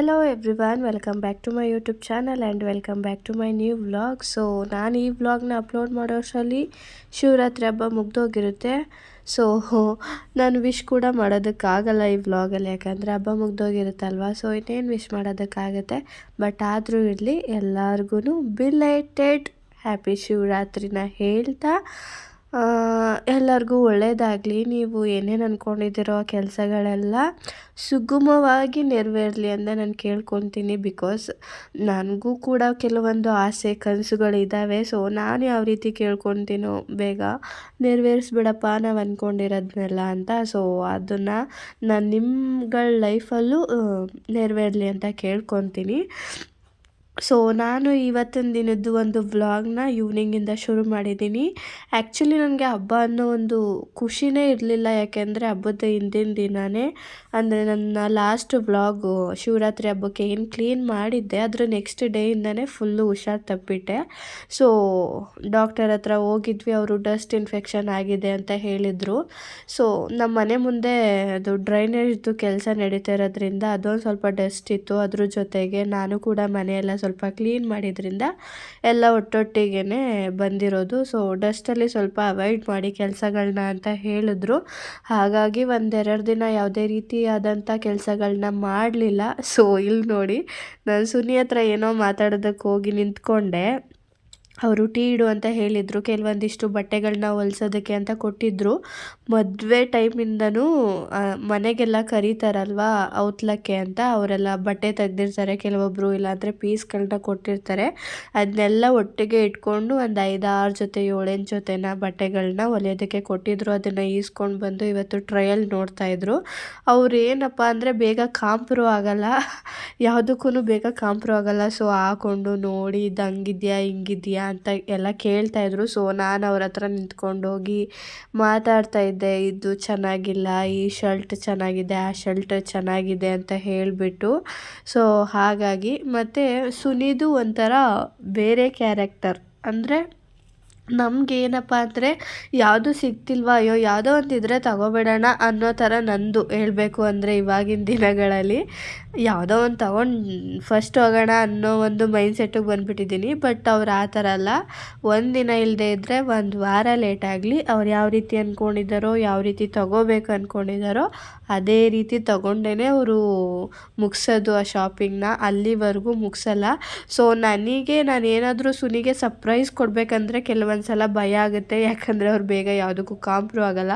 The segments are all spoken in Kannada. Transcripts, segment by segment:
Hello everyone welcome back to my YouTube channel and welcome back to my new vlog so ನಾನು ಈ ವ್ಲಾಗ್ನ ಅಪ್ಲೋಡ್ ಮಾಡೋ ಅಷ್ಟರಲ್ಲಿ ಶಿವರಾತ್ರಿ ಹಬ್ಬ ಮುಗ್ದೋಗಿರುತ್ತೆ. ಸೊ ನಾನು ವಿಶ್ ಕೂಡ ಮಾಡೋದಕ್ಕಾಗಲ್ಲ ಈ ವ್ಲಾಗಲ್ಲಿ ಯಾಕಂದರೆ ಹಬ್ಬ ಮುಗ್ದೋಗಿರುತ್ತಲ್ವ? ಸೊ ಇನ್ನೇನು ವಿಶ್ ಮಾಡೋದಕ್ಕಾಗತ್ತೆ? ಬಟ್ ಆದರೂ ಇರಲಿ ಎಲ್ಲರಿಗೂ ಬಿಲೇಟೆಡ್ ಹ್ಯಾಪಿ ಶಿವರಾತ್ರಿನ ಹೇಳ್ತಾ ಎಲ್ಲರಿಗೂ ಒಳ್ಳೆಯದಾಗಲಿ ನೀವು ಏನೇನು ಅಂದ್ಕೊಂಡಿದ್ದೀರೋ ಕೆಲಸಗಳೆಲ್ಲ ಸುಗಮವಾಗಿ ನೆರವೇರಲಿ ಅಂತ ನಾನು ಕೇಳ್ಕೊತೀನಿ. ಬಿಕಾಸ್ ನನಗೂ ಕೂಡ ಕೆಲವೊಂದು ಆಸೆ ಕನಸುಗಳಿದ್ದಾವೆ ಸೊ ನಾನು ಯಾವ ರೀತಿ ಕೇಳ್ಕೊತೀನೋ ಬೇಗ ನೆರವೇರಿಸ್ಬಿಡಪ್ಪ ನಾವು ಅಂದ್ಕೊಂಡಿರೋದನ್ನೆಲ್ಲ ಅಂತ. ಸೊ ಅದನ್ನು ನಾನು ನಿಮ್ಗಳ ಲೈಫಲ್ಲೂ ನೆರವೇರಲಿ ಅಂತ ಕೇಳ್ಕೊತೀನಿ. ಸೊ ನಾನು ಇವತ್ತಿನ ದಿನದ್ದು ಒಂದು ವ್ಲಾಗ್ನ ಈವ್ನಿಂಗಿಂದ ಶುರು ಮಾಡಿದ್ದೀನಿ. ಆ್ಯಕ್ಚುಲಿ ನನಗೆ ಹಬ್ಬ ಅನ್ನೋ ಒಂದು ಖುಷಿನೇ ಇರಲಿಲ್ಲ. ಯಾಕೆಂದರೆ ಹಬ್ಬದ ಹಿಂದಿನ ದಿನವೇ ಅಂದರೆ ನನ್ನ ಲಾಸ್ಟ್ ವ್ಲಾಗು ಶಿವರಾತ್ರಿ ಹಬ್ಬಕ್ಕೆ ಏನು ಕ್ಲೀನ್ ಮಾಡಿದ್ದೆ ಅದರ ನೆಕ್ಸ್ಟ್ ಡೇಯಿಂದನೇ ಫುಲ್ಲು ಹುಷಾರು ತಪ್ಪಿಟ್ಟೆ. ಸೊ ಡಾಕ್ಟರ್ ಹತ್ರ ಹೋಗಿದ್ವಿ, ಅವರು ಡಸ್ಟ್ ಇನ್ಫೆಕ್ಷನ್ ಆಗಿದೆ ಅಂತ ಹೇಳಿದರು. ಸೊ ನಮ್ಮ ಮನೆ ಮುಂದೆ ಅದು ಡ್ರೈನೇಜ್ದು ಕೆಲಸ ನಡೀತಾ ಇರೋದ್ರಿಂದ ಅದೊಂದು ಸ್ವಲ್ಪ ಡಸ್ಟ್ ಇತ್ತು. ಅದ್ರ ಜೊತೆಗೆ ನಾನು ಕೂಡ ಮನೆಯೆಲ್ಲ ಸ್ವಲ್ಪ ಕ್ಲೀನ್ ಮಾಡಿದ್ರಿಂದ ಎಲ್ಲ ಒಟ್ಟೊಟ್ಟಿಗೆ ಬಂದಿರೋದು. ಸೊ ಡಸ್ಟಲ್ಲಿ ಸ್ವಲ್ಪ ಅವಾಯ್ಡ್ ಮಾಡಿ ಕೆಲಸಗಳನ್ನ ಅಂತ ಹೇಳಿದ್ರು. ಹಾಗಾಗಿ ಒಂದೆರಡು ದಿನ ಯಾವುದೇ ರೀತಿಯಾದಂಥ ಕೆಲಸಗಳನ್ನ ಮಾಡಲಿಲ್ಲ. ಸೊ ಇಲ್ಲಿ ನೋಡಿ, ನಾನು ಸುನಿ ಹತ್ರ ಏನೋ ಮಾತಾಡೋದಕ್ಕೆ ಹೋಗಿ ನಿಂತ್ಕೊಂಡೆ. ಅವರು ಟೀ ಇಡು ಅಂತ ಹೇಳಿದರು. ಕೆಲವೊಂದಿಷ್ಟು ಬಟ್ಟೆಗಳನ್ನ ಹೊಲ್ಸೋದಕ್ಕೆ ಅಂತ ಕೊಟ್ಟಿದ್ದರು ಮದುವೆ ಟೈಮಿಂದನೂ ಮನೆಗೆಲ್ಲ ಕರೀತಾರಲ್ವ ಔತ್ಲಕ್ಕೆ ಅಂತ. ಅವರೆಲ್ಲ ಬಟ್ಟೆ ತೆಗ್ದಿರ್ತಾರೆ. ಕೆಲವೊಬ್ಬರು ಇಲ್ಲಾಂದರೆ ಪೀಸ್ಗಳನ್ನ ಕೊಟ್ಟಿರ್ತಾರೆ. ಅದನ್ನೆಲ್ಲ ಒಟ್ಟಿಗೆ ಇಟ್ಕೊಂಡು ಒಂದು ಐದಾರು ಜೊತೆ ಏಳೆಂಟು ಜೊತೆನ ಬಟ್ಟೆಗಳನ್ನ ಹೊಲಿಯೋದಕ್ಕೆ ಕೊಟ್ಟಿದ್ದರು ಅದನ್ನು ಈಸ್ಕೊಂಡು ಬಂದು ಇವತ್ತು ಟ್ರಯಲ್ ನೋಡ್ತಾಯಿದ್ರು ಅವ್ರು ಏನಪ್ಪ ಅಂದರೆ ಬೇಗ ಕಾಂಪ್ರೂ ಆಗಲ್ಲ. ಯಾವುದಕ್ಕೂ ಬೇಗ ಕಾಂಪ್ರೂ ಆಗಲ್ಲ. ಸೊ, ಹಾಕೊಂಡು ನೋಡಿ, ಇದು ಹಂಗಿದ್ಯಾ, ಹಿಂಗಿದ್ಯಾ ಅಂತ ಎಲ್ಲ ಕೇಳ್ತಾಯಿದ್ರು ಸೊ ನಾನು ಅವ್ರ ಹತ್ರ ನಿಂತ್ಕೊಂಡೋಗಿ ಮಾತಾಡ್ತಾ ಇದ್ದೆ. ಇದು ಚೆನ್ನಾಗಿಲ್ಲ, ಈ ಶರ್ಟ್ ಚೆನ್ನಾಗಿದೆ, ಆ ಶರ್ಟ್ ಚೆನ್ನಾಗಿದೆ ಅಂತ ಹೇಳಿಬಿಟ್ಟು. ಸೊ ಹಾಗಾಗಿ ಮತ್ತು ಸುನಿದು ಒಂಥರ ಬೇರೆ ಕ್ಯಾರೆಕ್ಟರ್ ಅಂದರೆ ನಮಗೇನಪ್ಪ ಅಂದರೆ ಯಾವುದು ಸಿಗ್ತಿಲ್ವಾ, ಅಯ್ಯೋ ಯಾವುದೋ ಒಂದು ಇದ್ದರೆ ತಗೋಬಿಡೋಣ ಅನ್ನೋ ಥರ ನಂದು ಹೇಳಬೇಕು ಅಂದರೆ ಇವಾಗಿನ ದಿನಗಳಲ್ಲಿ. ಯಾವುದೋ ಒಂದು ತಗೊಂಡು ಫಸ್ಟ್ ಹೋಗೋಣ ಅನ್ನೋ ಒಂದು ಮೈಂಡ್ ಸೆಟ್ಟಿಗೆ ಬಂದುಬಿಟ್ಟಿದ್ದೀನಿ. ಬಟ್ ಅವ್ರು ಆ ಥರ ಅಲ್ಲ. ಒಂದು ದಿನ ಇಲ್ಲದೆ ಇದ್ದರೆ ಒಂದು ವಾರ ಲೇಟ್ ಆಗಲಿ, ಅವ್ರು ಯಾವ ರೀತಿ ಅಂದ್ಕೊಂಡಿದ್ದಾರೋ ಯಾವ ರೀತಿ ತಗೋಬೇಕು ಅಂದ್ಕೊಂಡಿದ್ದಾರೋ ಅದೇ ರೀತಿ ತಗೊಂಡೇ ಅವರು ಮುಗಿಸೋದು ಆ ಶಾಪಿಂಗ್ನ ಅಲ್ಲಿವರೆಗೂ ಮುಗಿಸಲ್ಲ. ಸೊ ನನಗೆ ನಾನು ಏನಾದರೂ ಸುನಿಗೆ ಸರ್ಪ್ರೈಸ್ ಕೊಡಬೇಕಂದ್ರೆ ಕೆಲವೊಂದು ಸಲ ಭಯ ಆಗುತ್ತೆ. ಯಾಕಂದರೆ ಅವ್ರು ಬೇಗ ಯಾವುದಕ್ಕೂ ಕಾಂಪ್ರೂ ಆಗಲ್ಲ.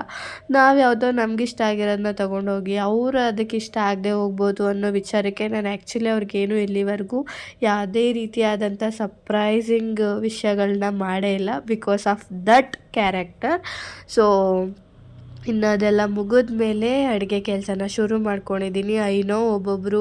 ನಾವು ಯಾವುದೋ ನಮಗಿಷ್ಟ ಆಗಿರೋದನ್ನ ತೊಗೊಂಡೋಗಿ ಅವರು ಅದಕ್ಕೆ ಇಷ್ಟ ಆಗದೆ ಹೋಗ್ಬೋದು ಅನ್ನೋ ವಿಚಾರಕ್ಕೆ ನಾನು ಆ್ಯಕ್ಚುಲಿ ಅವ್ರಿಗೇನು ಇಲ್ಲಿವರೆಗೂ ಯಾವುದೇ ರೀತಿಯಾದಂಥ ಸರ್ಪ್ರೈಸಿಂಗ್ ವಿಷಯಗಳನ್ನ ಮಾಡೇ ಇಲ್ಲ because of that character so ಇನ್ನು ಅದೆಲ್ಲ ಮುಗಿದ ಮೇಲೆ ಅಡುಗೆ ಕೆಲಸನ ಶುರು ಮಾಡ್ಕೊಂಡಿದ್ದೀನಿ. ಐನೋ ಒಬ್ಬೊಬ್ಬರು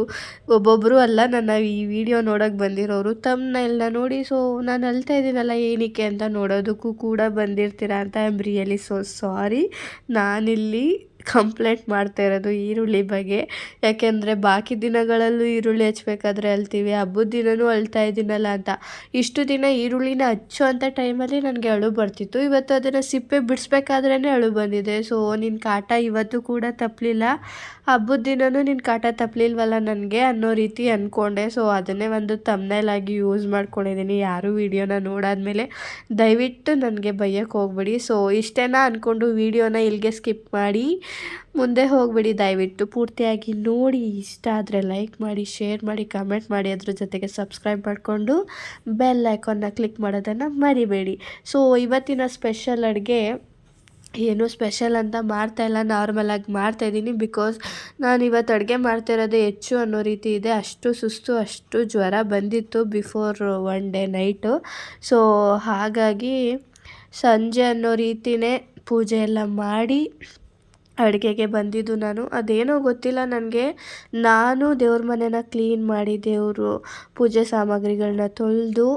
ಒಬ್ಬೊಬ್ಬರು ಅಲ್ಲ, ನನ್ನ ಈ ವಿಡಿಯೋ ನೋಡೋಕೆ ಬಂದಿರೋರು. ತಮ್ಮನೆಲ್ಲ ನೋಡಿ, ಸೊ, ನಾನು ಅಳ್ತಾ ಇದ್ದೀನಲ್ಲ ಏನಕ್ಕೆ ಅಂತ ನೋಡೋದಕ್ಕೂ ಕೂಡ ಬಂದಿರ್ತೀರ ಅಂತ I am really so sorry ನಾನಿಲ್ಲಿ ಕಂಪ್ಲೇಂಟ್ ಮಾಡ್ತಾ ಇರೋದು ಈರುಳ್ಳಿ ಬಗ್ಗೆ. ಯಾಕೆಂದರೆ ಬಾಕಿ ದಿನಗಳಲ್ಲೂ ಈರುಳ್ಳಿ ಹಚ್ಬೇಕಾದ್ರೆ ಅಳ್ತೀವಿ, ಹಬ್ಬದ ದಿನವೂ ಅಳ್ತಾ ಇದ್ದೀನಲ್ಲ ಅಂತ. ಇಷ್ಟು ದಿನ ಈರುಳ್ಳಿನ ಹಚ್ಚೋ ಅಂಥ ಟೈಮಲ್ಲಿ ನನಗೆ ಅಳು ಬರ್ತಿತ್ತು. ಇವತ್ತು ಅದನ್ನು ಸಿಪ್ಪೆ ಬಿಡಿಸ್ಬೇಕಾದ್ರೇ ಅಳು ಬಂದಿದೆ. ಸೊ ನಿನ್ನ ಕಾಟ ಇವತ್ತು ಕೂಡ ತಪ್ಪಲಿಲ್ಲ ಹಬ್ಬದ ದಿನವೂ ನಿನ್ನ ಕಾಟ ತಪ್ಪಲಿಲ್ವಲ್ಲ ನನಗೆ ಅನ್ನೋ ರೀತಿ ಅಂದ್ಕೊಂಡೆ ಸೊ ಅದನ್ನೇ ಒಂದು ತಮ್ನೇಲಾಗಿ ಯೂಸ್ ಮಾಡ್ಕೊಂಡಿದ್ದೀನಿ ಯಾರೂ ವೀಡಿಯೋನ ನೋಡಾದ್ಮೇಲೆ ದಯವಿಟ್ಟು ನನಗೆ ಬೈಯಕ್ಕೆ ಹೋಗ್ಬೇಡಿ. ಸೊ ಇಷ್ಟೇನ ಅಂದ್ಕೊಂಡು ವೀಡಿಯೋನ ಇಲ್ಲಿಗೆ ಸ್ಕಿಪ್ ಮಾಡಿ. ಮುಂದೆ ಹೋಗ್ಬಿಡಿ, ದಯವಿಟ್ಟು. ಪೂರ್ತಿಯಾಗಿ ನೋಡಿ, ಇಷ್ಟ ಆದರೆ ಲೈಕ್ ಮಾಡಿ ಶೇರ್ ಮಾಡಿ ಕಮೆಂಟ್ ಮಾಡಿ, ಅದ್ರ ಜೊತೆಗೆ ಸಬ್ಸ್ಕ್ರೈಬ್ ಮಾಡಿಕೊಂಡು ಬೆಲ್ ಐಕಾನ್ನ ಕ್ಲಿಕ್ ಮಾಡೋದನ್ನು ಮರಿಬೇಡಿ. ಸೊ ಇವತ್ತಿನ ಸ್ಪೆಷಲ್ ಅಡುಗೆ ಏನು ಸ್ಪೆಷಲ್ ಅಂತ ಮಾಡ್ತಾಯಿಲ್ಲ ನಾರ್ಮಲಾಗಿ ಮಾಡ್ತಾಯಿದ್ದೀನಿ ಬಿಕಾಸ್ ನಾನು ಇವತ್ತು ಅಡುಗೆ ಮಾಡ್ತಾಯಿರೋದು ಹೆಚ್ಚು ಅನ್ನೋ ರೀತಿ ಇದೆ. ಅಷ್ಟು ಸುಸ್ತು, ಅಷ್ಟು ಜ್ವರ ಬಂದಿತ್ತು before one day night so ಹಾಗಾಗಿ ಸಂಜೆ ಅನ್ನೋ ರೀತಿಯೇ ಪೂಜೆ ಎಲ್ಲ ಮಾಡಿ ಅಡುಗೆಗೆ ಬಂದಿದ್ದು ನಾನು. ಅದೇನೋ ಗೊತ್ತಿಲ್ಲ ನನಗೆ. ನಾನು ದೇವ್ರ ಮನೇನ ಕ್ಲೀನ್ ಮಾಡಿ ದೇವರು ಪೂಜೆ ಸಾಮಗ್ರಿಗಳನ್ನ ತೊಳೆದು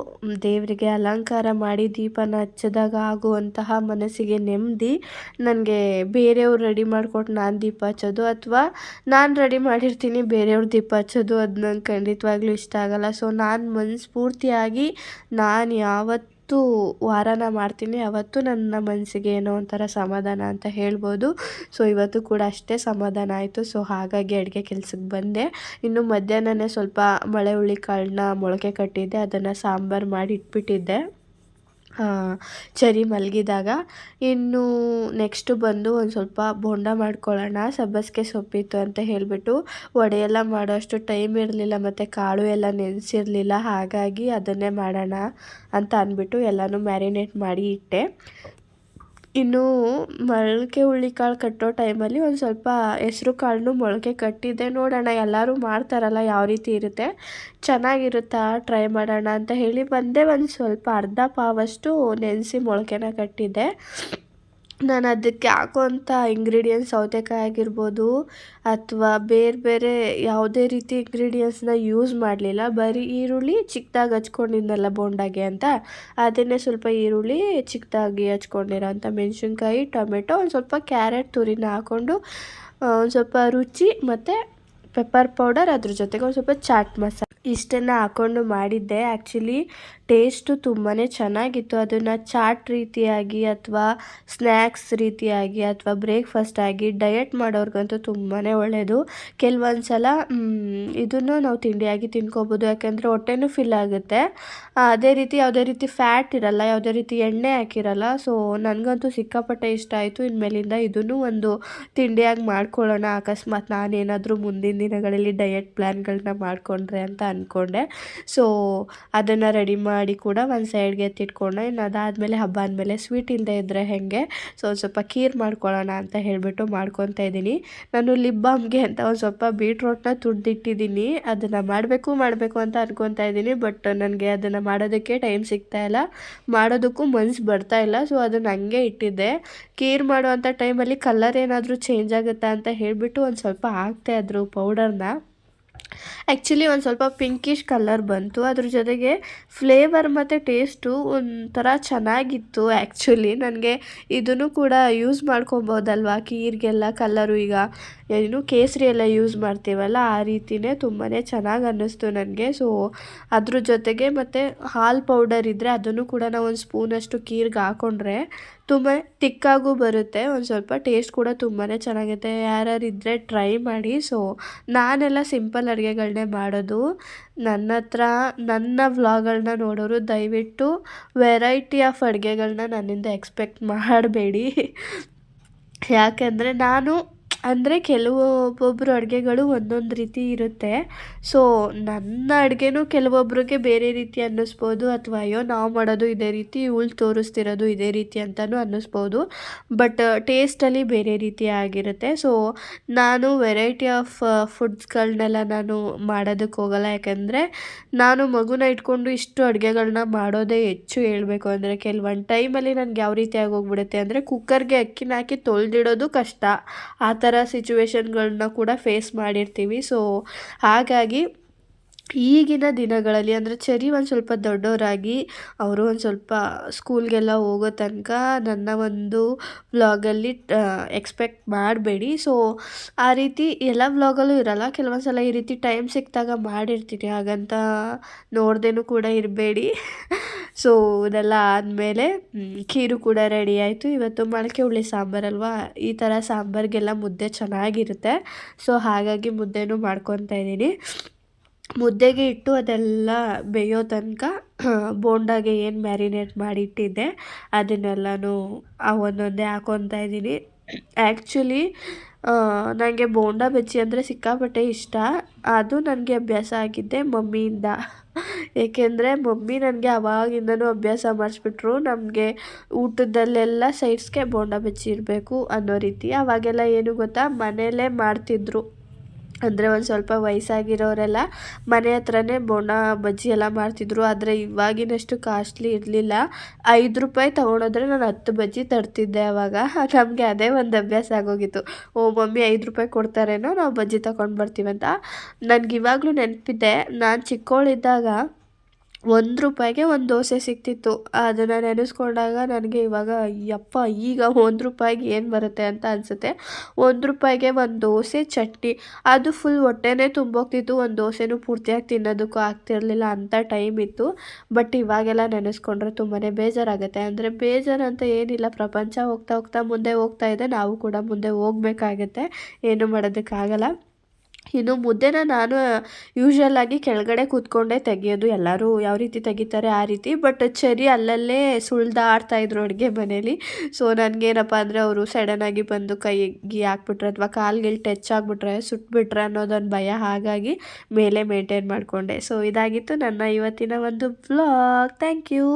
ದೇವರಿಗೆ ಅಲಂಕಾರ ಮಾಡಿ ದೀಪನ ಹಚ್ಚಿದಾಗ ಆಗುವಂತಹ ಮನಸ್ಸಿಗೆ ನೆಮ್ಮದಿ, ನನಗೆ ಬೇರೆಯವ್ರು ರೆಡಿ ಮಾಡಿಕೊಟ್ಟು ನಾನು ದೀಪ ಹಚ್ಚೋದು ಅಥವಾ ನಾನು ರೆಡಿ ಮಾಡಿರ್ತೀನಿ ಬೇರೆಯವ್ರು ದೀಪ ಹಚ್ಚೋದು ಅದು ನಂಗೆ ಖಂಡಿತವಾಗ್ಲೂ ಇಷ್ಟ ಆಗಲ್ಲ. ಸೊ ನಾನು ಮನಸ್ಫೂರ್ತಿಯಾಗಿ ನಾನು ಯಾವತ್ತು ಯಾವತ್ತು ವಾರನ ಮಾಡ್ತೀನಿ. ಅವತ್ತು ನನ್ನ ಮನಸ್ಸಿಗೆ ಏನೋ ಒಂಥರ ಸಮಾಧಾನ ಅಂತ ಹೇಳ್ಬೋದು. ಸೊ ಇವತ್ತು ಕೂಡ ಅಷ್ಟೇ ಸಮಾಧಾನ ಆಯಿತು. ಸೊ ಹಾಗಾಗಿ ಅಡುಗೆ ಕೆಲಸಕ್ಕೆ ಬಂದೆ. ಇನ್ನು ಮಧ್ಯಾಹ್ನನೇ ಸ್ವಲ್ಪ ಮಳೆ ಹುಳಿ ಕಾಳನ್ನ ಮೊಳಕೆ ಕಟ್ಟಿದ್ದೆ. ಅದನ್ನು ಸಾಂಬಾರು ಮಾಡಿ ಇಟ್ಬಿಟ್ಟಿದ್ದೆ. ಚರಿ ಮಲಗಿದಾಗ, ಇನ್ನು ನೆಕ್ಸ್ಟು ಬಂದು ಒಂದು ಸ್ವಲ್ಪ ಬೋಂಡ ಮಾಡ್ಕೊಳ್ಳೋಣ, ಸಬ್ಬಸಿಗೆ ಸೊಪ್ಪಿತ್ತು ಅಂತ ಹೇಳಿಬಿಟ್ಟು ವಡೆ ಎಲ್ಲ ಮಾಡೋಷ್ಟು ಟೈಮ್ ಇರಲಿಲ್ಲ, ಮತ್ತು ಕಾಳು ಎಲ್ಲ ನೆನೆಸಿರಲಿಲ್ಲ, ಹಾಗಾಗಿ ಅದನ್ನೇ ಮಾಡೋಣ ಅಂತ ಅಂದ್ಬಿಟ್ಟು ಎಲ್ಲನೂ ಮ್ಯಾರಿನೇಟ್ ಮಾಡಿ ಇಟ್ಟೆ. ಇನ್ನು ಮೊಳಕೆ ಹುಳ್ಳಿಕಾಳು ಕಟ್ಟೋ ಟೈಮಲ್ಲಿ ಒಂದು ಸ್ವಲ್ಪ ಹೆಸ್ರು ಕಾಳನ್ನು ಮೊಳಕೆ ಕಟ್ಟಿದ್ದೆ. ನೋಡೋಣ, ಎಲ್ಲರೂ ಮಾಡ್ತಾರಲ್ಲ, ಯಾವ ರೀತಿ ಇರುತ್ತೆ? ಚೆನ್ನಾಗಿರುತ್ತಾ? ಟ್ರೈ ಮಾಡೋಣ ಅಂತ ಹೇಳಿ ಬಂದೆ. ಒಂದು ಸ್ವಲ್ಪ ಅರ್ಧ ಪಾವಷ್ಟು ನೆನೆಸಿ ಮೊಳಕೆನ ಕಟ್ಟಿದ್ದೆ. ನಾನು ಅದಕ್ಕೆ ಹಾಕುವಂಥ ಇಂಗ್ರೀಡಿಯೆಂಟ್ಸ್ ಸೌತೆಕಾಯಿ ಆಗಿರ್ಬೋದು ಅಥವಾ ಬೇರೆ ಬೇರೆ ಯಾವುದೇ ರೀತಿ ಇಂಗ್ರೀಡಿಯೆಂಟ್ಸ್ನ ಯೂಸ್ ಮಾಡಲಿಲ್ಲ. ಬರೀ ಈರುಳ್ಳಿ ಚಿಕ್ಕದಾಗಿ ಹಚ್ಕೊಂಡಿದ್ನಲ್ಲ ಬೋಂಡಾಗೆ ಅಂತ, ಅದನ್ನೇ ಸ್ವಲ್ಪ ಈರುಳ್ಳಿ ಚಿಕ್ಕದಾಗಿ ಹಚ್ಕೊಂಡಿರೋ ಅಂಥ ಮೆಣಸಿನ್ಕಾಯಿ, ಟೊಮೆಟೊ, ಒಂದು ಸ್ವಲ್ಪ ಕ್ಯಾರೆಟ್ ತುರಿನ ಹಾಕ್ಕೊಂಡು ಒಂದು ಸ್ವಲ್ಪ ರುಚಿ ಮತ್ತು ಪೆಪ್ಪರ್ ಪೌಡರ್ ಅದ್ರ ಜೊತೆಗೆ ಒಂದು ಸ್ವಲ್ಪ ಚಾಟ್ ಮಸಾಲ ಇಷ್ಟನ್ನು ಹಾಕ್ಕೊಂಡು ಮಾಡಿದ್ದೆ. ಆ್ಯಕ್ಚುಲಿ ಟೇಸ್ಟು ತುಂಬಾ ಚೆನ್ನಾಗಿತ್ತು. ಅದನ್ನು ಚಾಟ್ ರೀತಿಯಾಗಿ ಅಥವಾ ಸ್ನ್ಯಾಕ್ಸ್ ರೀತಿಯಾಗಿ ಅಥವಾ ಬ್ರೇಕ್ಫಾಸ್ಟ್ ಆಗಿ ಡಯಟ್ ಮಾಡೋರ್ಗಂತೂ ತುಂಬಾ ಒಳ್ಳೆಯದು ಕೆಲವೊಂದು ಸಲ ಇದನ್ನು ನಾವು ತಿಂಡಿಯಾಗಿ ತಿನ್ಕೋಬೋದು. ಯಾಕೆಂದರೆ ಹೊಟ್ಟೆನೂ ಫಿಲ್ ಆಗುತ್ತೆ. ಅದೇ ರೀತಿ ಯಾವುದೇ ರೀತಿ ಫ್ಯಾಟ್ ಇರಲ್ಲ, ಯಾವುದೇ ರೀತಿ ಎಣ್ಣೆ ಹಾಕಿರಲ್ಲ. ಸೊ ನನಗಂತೂ ಸಿಕ್ಕಾಪಟ್ಟೆ ಇಷ್ಟ ಆಯಿತು. ಇನ್ಮೇಲಿಂದ ಇದನ್ನು ಒಂದು ತಿಂಡಿಯಾಗಿ ಮಾಡ್ಕೊಳ್ಳೋಣ. ಅಕಸ್ಮಾತ್ ನಾನೇನಾದರೂ ಮುಂದಿನ ದಿನಗಳಲ್ಲಿ ಡಯಟ್ ಪ್ಲ್ಯಾನ್ಗಳನ್ನ ಮಾಡಿಕೊಂಡ್ರೆ ಅಂತ ಅಂದ್ಕೊಂಡೆ ಸೊ ಅದನ್ನು ರೆಡಿ ಮಾಡಿ ಕೂಡ ಒಂದು ಸೈಡ್ಗೆ ಎತ್ತಿಟ್ಕೊಂಡೆ ಇನ್ನು ಅದಾದಮೇಲೆ ಹಬ್ಬ ಅಂದಮೇಲೆ ಸ್ವೀಟ್ ಇಲ್ಲದೆ ಇದ್ದರೆ ಹೇಗೆ? ಸೊ ಒಂದು ಸ್ವಲ್ಪ ಖೀರ್ ಮಾಡ್ಕೊಳ್ಳೋಣ ಅಂತ ಹೇಳಿಬಿಟ್ಟು ಮಾಡ್ಕೊತಾ ಇದ್ದೀನಿ. ನಾನು ಲಿಪ್ ಬಾಮ್ಗೆ ಅಂತ ಒಂದು ಸ್ವಲ್ಪ ಬೀಟ್ರೋಟ್ನ ತುಡ್ದಿಟ್ಟಿದ್ದೀನಿ. ಅದನ್ನು ಮಾಡಬೇಕು ಮಾಡಬೇಕು ಅಂತ ಅನ್ಕೊತಾ ಇದ್ದೀನಿ. ಬಟ್ ನನಗೆ ಅದನ್ನು ಮಾಡೋದಕ್ಕೆ ಟೈಮ್ ಸಿಗ್ತಾ ಇಲ್ಲ. ಮಾಡೋದಕ್ಕೂ ಮನ್ಸು ಬರ್ತಾ ಇಲ್ಲ. ಸೊ ಅದನ್ನು ಹಂಗೆ ಇಟ್ಟಿದ್ದೆ. ಕೀರ್ ಮಾಡುವಂಥ ಟೈಮಲ್ಲಿ ಕಲರ್ ಏನಾದರೂ ಚೇಂಜ್ ಆಗುತ್ತಾ ಅಂತ ಹೇಳಿಬಿಟ್ಟು ಒಂದು ಸ್ವಲ್ಪ ಹಾಕ್ತೆ ಅದ್ರ ಪೌಡರ್ನ ಆ್ಯಕ್ಚುಲಿ ಒಂದು ಸ್ವಲ್ಪ ಪಿಂಕಿಶ್ ಕಲರ್ ಬಂತು. ಅದ್ರ ಜೊತೆಗೆ ಫ್ಲೇವರ್ ಮತ್ತು ಟೇಸ್ಟು ಒಂಥರ ಚೆನ್ನಾಗಿತ್ತು ಆ್ಯಕ್ಚುಲಿ ನನಗೆ ಇದನ್ನು ಕೂಡ ಯೂಸ್ ಮಾಡ್ಕೊಬೋದಲ್ವಾ? ಕೀರಿಗೆಲ್ಲ ಕಲ್ಲರು ಈಗ. ಏನು ಕೇಸರಿ ಎಲ್ಲ ಯೂಸ್ ಮಾಡ್ತೀವಲ್ಲ, ಆ ರೀತಿಯೇ ತುಂಬಾ ಚೆನ್ನಾಗಿ ಅನ್ನಿಸ್ತು ನನಗೆ. ಸೊ ಅದ್ರ ಜೊತೆಗೆ ಮತ್ತು ಹಾಲು ಪೌಡರ್ ಇದ್ದರೆ ಅದನ್ನು ಕೂಡ ನಾವು ಒಂದು ಸ್ಪೂನಷ್ಟು ಕೀರ್ಗೆ ಹಾಕ್ಕೊಂಡ್ರೆ ತುಂಬ ತಿಕ್ಕಾಗೂ ಬರುತ್ತೆ, ಒಂದು ಸ್ವಲ್ಪ ಟೇಸ್ಟ್ ಕೂಡ ತುಂಬಾ ಚೆನ್ನಾಗಿರುತ್ತೆ ಯಾರ್ಯಾರು ಇದ್ದರೆ ಟ್ರೈ ಮಾಡಿ. ಸೊ ನಾನೆಲ್ಲ ಸಿಂಪಲ್ ಅಡುಗೆಗಳನ್ನೇ ಮಾಡೋದು. ನನ್ನ ಹತ್ರ, ನನ್ನ ವ್ಲಾಗ್ಗಳನ್ನ ನೋಡೋರು ದಯವಿಟ್ಟು ವೆರೈಟಿ ಆಫ್ ಅಡುಗೆಗಳನ್ನ ನನ್ನಿಂದ ಎಕ್ಸ್ಪೆಕ್ಟ್ ಮಾಡಬೇಡಿ. ಯಾಕೆಂದರೆ ನಾನು ಅಂದರೆ ಕೆಲವು ಒಬ್ಬೊಬ್ಬರು ಅಡುಗೆಗಳು ಒಂದೊಂದು ರೀತಿ ಇರುತ್ತೆ. ಸೊ ನನ್ನ ಅಡುಗೆನೂ ಕೆಲವೊಬ್ಬರಿಗೆ ಬೇರೆ ರೀತಿ ಅನ್ನಿಸ್ಬೋದು ಅಥವಾ ಅಯ್ಯೋ, ನಾವು ಮಾಡೋದು ಇದೇ ರೀತಿ, ಇವಳು ತೋರಿಸ್ತಿರೋದು ಇದೇ ರೀತಿ ಅಂತಲೂ ಅನ್ನಿಸ್ಬೋದು. ಬಟ್ ಟೇಸ್ಟಲ್ಲಿ ಬೇರೆ ರೀತಿ ಆಗಿರುತ್ತೆ. ಸೊ ನಾನು ವೆರೈಟಿ ಆಫ್ ಫುಡ್ಸ್ಗಳನ್ನೆಲ್ಲ ನಾನು ಮಾಡೋದಕ್ಕೆ ಹೋಗಲ್ಲ. ಯಾಕಂದರೆ ನಾನು ಮಗುನ ಇಟ್ಕೊಂಡು ಇಷ್ಟು ಅಡುಗೆಗಳನ್ನ ಮಾಡೋದೇ ಹೆಚ್ಚು ಹೇಳಬೇಕು. ಅಂದರೆ ಕೆಲವೊಂದು ಟೈಮಲ್ಲಿ ನನಗೆ ಯಾವ ರೀತಿ ಆಗೋಗ್ಬಿಡುತ್ತೆ ಅಂದರೆ ಕುಕ್ಕರ್ಗೆ ಅಕ್ಕಿನ ಹಾಕಿ ತೊಳೆದಿಡೋದು ಕಷ್ಟ. ಆ ಥರ ಸಿಚುವೇಶನ್ಗಳನ್ನ ಕೂಡ ಫೇಸ್ ಮಾಡಿರ್ತೀವಿ. ಸೊ ಹಾಗಾಗಿ ಈಗಿನ ದಿನಗಳಲ್ಲಿ ಅಂದರೆ ಚರಿ ಒಂದು ಸ್ವಲ್ಪ ದೊಡ್ಡವರಾಗಿ ಅವರು ಒಂದು ಸ್ವಲ್ಪ ಸ್ಕೂಲ್ಗೆಲ್ಲ ಹೋಗೋ ತನಕ ನನ್ನ ಒಂದು ವ್ಲಾಗಲ್ಲಿ ಎಕ್ಸ್ಪೆಕ್ಟ್ ಮಾಡಬೇಡಿ. ಸೊ ಆ ರೀತಿ ಎಲ್ಲ ವ್ಲಾಗಲ್ಲೂ ಇರಲ್ಲ. ಕೆಲವೊಂದು ಸಲ ಈ ರೀತಿ ಟೈಮ್ ಸಿಕ್ಕಿದಾಗ ಮಾಡಿರ್ತೀನಿ. ಹಾಗಂತ ನೋಡ್ದೇನೂ ಕೂಡ ಇರಬೇಡಿ. ಸೊ ಇದೆಲ್ಲ ಆದಮೇಲೆ ಖೀರು ಕೂಡ ರೆಡಿ ಆಯಿತು. ಇವತ್ತು ಮೊಳಕೆ ಹುಳಿ ಸಾಂಬಾರಲ್ವಾ ಈ ಥರ ಸಾಂಬಾರಿಗೆಲ್ಲ ಮುದ್ದೆ ಚೆನ್ನಾಗಿರುತ್ತೆ. ಸೊ ಹಾಗಾಗಿ ಮುದ್ದೆನೂ ಮಾಡ್ಕೊತಾ ಇದ್ದೀನಿ. ಮುದ್ದೆಗೆ ಇಟ್ಟು ಅದೆಲ್ಲ ಬೇಯೋ ತನಕ, ಬೋಂಡಾಗೆ ಏನು ಮ್ಯಾರಿನೇಟ್ ಮಾಡಿಟ್ಟಿದ್ದೆ, ಅದನ್ನೆಲ್ಲನೂ ಒಂದೊಂದೇ ಹಾಕೊತಾ ಇದ್ದೀನಿ. ಆ್ಯಕ್ಚುಲಿ ನನಗೆ ಬೋಂಡ ಬಜ್ಜಿ ಅಂದರೆ ಸಿಕ್ಕಾಪಟ್ಟೆ ಇಷ್ಟ. ಅದು ನನಗೆ ಅಭ್ಯಾಸ ಆಗಿದ್ದೆ ಮಮ್ಮಿಯಿಂದ. ಏಕೆಂದರೆ ಮಮ್ಮಿ ನನಗೆ ಅವಾಗಿಂದನೂ ಅಭ್ಯಾಸ ಮಾಡಿಸ್ಬಿಟ್ರು. ನಮಗೆ ಊಟದಲ್ಲೆಲ್ಲ ಸೈಡ್ಸ್ಗೆ ಬೋಂಡ ಬಜ್ಜಿ ಇರಬೇಕು ಅನ್ನೋ ರೀತಿ. ಅವಾಗೆಲ್ಲ ಏನು ಗೊತ್ತಾ? ಮನೆಯಲ್ಲೇ ಮಾಡ್ತಿದ್ರು. ಅಂದರೆ ಒಂದು ಸ್ವಲ್ಪ ವಯಸ್ಸಾಗಿರೋರೆಲ್ಲ ಮನೆ ಹತ್ರನೇ ಬೋಂಡ, ಬಜ್ಜಿ ಎಲ್ಲ ಮಾಡ್ತಿದ್ರು. ಆದರೆ ಇವಾಗಿನಷ್ಟು ಕಾಸ್ಟ್ಲಿ ಇರಲಿಲ್ಲ. ಐದು ರೂಪಾಯಿ ತೊಗೊಂಡೋದ್ರೆ ನಾನು ಹತ್ತು ಬಜ್ಜಿ ತರ್ತಿದ್ದೆ ಆವಾಗ ನಮಗೆ ಅದೇ ಒಂದು ಅಭ್ಯಾಸ ಆಗೋಗಿತ್ತು. ಓ, ಮಮ್ಮಿ ಐದು ರೂಪಾಯಿ ಕೊಡ್ತಾರೇನೋ, ನಾವು ಬಜ್ಜಿ ತೊಗೊಂಡು ಬರ್ತೀವಂತ. ನನಗೆ ಇವಾಗಲೂ ನೆನಪಿದೆ. ನಾನು ಚಿಕ್ಕವಳಿದ್ದಾಗ ಒಂದು ರೂಪಾಯಿಗೆ ಒಂದು ದೋಸೆ ಸಿಗ್ತಿತ್ತು ಅದನ್ನು ನೆನೆಸ್ಕೊಂಡಾಗ ನನಗೆ ಇವಾಗ, ಯಪ್ಪ, ಈಗ ಒಂದು ರೂಪಾಯಿಗೆ ಏನು ಬರುತ್ತೆ ಅಂತ ಅನಿಸುತ್ತೆ. ಒಂದು ರೂಪಾಯಿಗೆ ಒಂದು ದೋಸೆ ಚಟ್ನಿ. ಅದು ಫುಲ್ ಹೊಟ್ಟೆನೇ ತುಂಬೋಗ್ತಿತ್ತು. ಒಂದು ದೋಸೆನೂ ಪೂರ್ತಿಯಾಗಿ ತಿನ್ನೋದಕ್ಕೂ ಆಗ್ತಿರಲಿಲ್ಲ ಅಂಥ ಟೈಮ್ ಇತ್ತು. ಬಟ್ ಇವಾಗೆಲ್ಲ ನೆನೆಸ್ಕೊಂಡ್ರೆ ತುಂಬಾ ಬೇಜಾರಾಗುತ್ತೆ. ಅಂದರೆ ಬೇಜಾರಂತ ಏನಿಲ್ಲ. ಪ್ರಪಂಚ ಹೋಗ್ತಾ ಹೋಗ್ತಾ ಮುಂದೆ ಹೋಗ್ತಾ ಇದೆ. ನಾವು ಕೂಡ ಮುಂದೆ ಹೋಗ್ಬೇಕಾಗತ್ತೆ. ಏನು ಮಾಡೋದಕ್ಕಾಗಲ್ಲ. ಇನ್ನು ಮುದ್ದೆನ ನಾನು ಯೂಶ್ವಲಾಗಿ ಕೆಳಗಡೆ ಕೂತ್ಕೊಂಡೇ ತೆಗಿಯೋದು. ಎಲ್ಲರೂ ಯಾವ ರೀತಿ ತೆಗಿತಾರೆ ಆ ರೀತಿ. ಬಟ್ ಚರಿ ಅಲ್ಲಲ್ಲೇ ಸುಳ್ದಾಡ್ತಾ ಇದ್ರು ಅಡುಗೆ ಮನೇಲಿ. ಸೊ ನನಗೇನಪ್ಪ ಅಂದರೆ ಅವರು ಸಡನ್ನಾಗಿ ಬಂದು ಕೈಗೆ ಹಾಕ್ಬಿಟ್ರೆ ಅಥವಾ ಕಾಲ್ಗಿಲ್ ಟಚ್ ಆಗಿಬಿಟ್ರೆ, ಸುಟ್ಬಿಟ್ರೆ ಅನ್ನೋದೊಂದು ಭಯ. ಹಾಗಾಗಿ ಮೇಲೆ ಮೇಂಟೈನ್ ಮಾಡಿಕೊಂಡೆ. ಸೊ ಇದಾಗಿತ್ತು ನನ್ನ ಇವತ್ತಿನ ಒಂದು ಬ್ಲಾಗ್ ಥ್ಯಾಂಕ್ ಯು